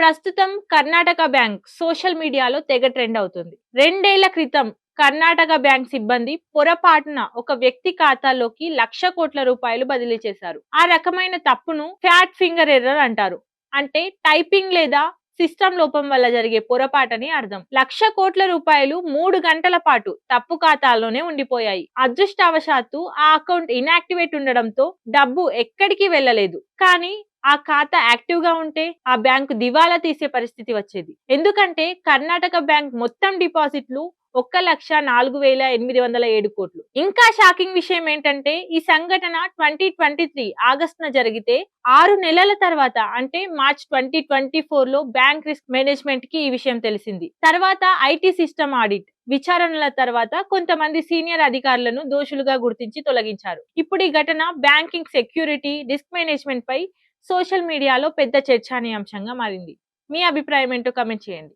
ప్రస్తుతం Karnataka bank social మీడియాలో తెగ ట్రెండ్ అవుతుంది. రెండేళ్ళ క్రితం కర్ణాటక బ్యాంక్ సిబ్బంది పొరపాటున ఒక వ్యక్తి ఖాతాలోకి లక్ష కోట్ల రూపాయలు బదిలీ చేశారు. ఆ రకమైన తప్పును ఫ్యాట్ ఫింగర్ ఎర్రర్ అంటారు. అంటే టైపింగ్ లేదా సిస్టమ్ లోపం వల్ల జరిగే పొరపాటని అర్థం. లక్ష కోట్ల రూపాయలు మూడు గంటల పాటు తప్పు ఖాతాలోనే ఉండిపోయాయి. అదృష్టావశాత్తు ఆ అకౌంట్ ఇన్యాక్టివేట్ ఉండడంతో డబ్బు ఎక్కడికి వెళ్ళలేదు. కానీ ఆ ఖాతా యాక్టివ్గా ఉంటే ఆ బ్యాంకు దివాలా తీసే పరిస్థితి వచ్చేది. ఎందుకంటే కర్ణాటక బ్యాంక్ మొత్తం డిపాజిట్లు ఒక్క లక్ష నాలుగు వేల ఎనిమిది వందల ఏడు కోట్లు. ఇంకా షాకింగ్ విషయం ఏంటంటే ఈ సంఘటన ట్వంటీ ట్వంటీ త్రీ ఆగస్టున జరిగితే ఆరు నెలల తర్వాత అంటే మార్చ్ ట్వంటీ ట్వంటీ ఫోర్లో బ్యాంక్ రిస్క్ మేనేజ్మెంట్కి ఈ విషయం తెలిసింది. తర్వాత ఐటీ సిస్టమ్ ఆడిట్ విచారణల తర్వాత కొంతమంది సీనియర్ అధికారులను దోషులుగా గుర్తించి తొలగించారు. ఇప్పుడు ఈ ఘటన బ్యాంకింగ్ సెక్యూరిటీ రిస్క్ మేనేజ్మెంట్ పై సోషల్ మీడియాలో పెద్ద చర్చానీయాంశంగా మారింది. మీ అభిప్రాయం ఏంటో కమెంట్ చేయండి.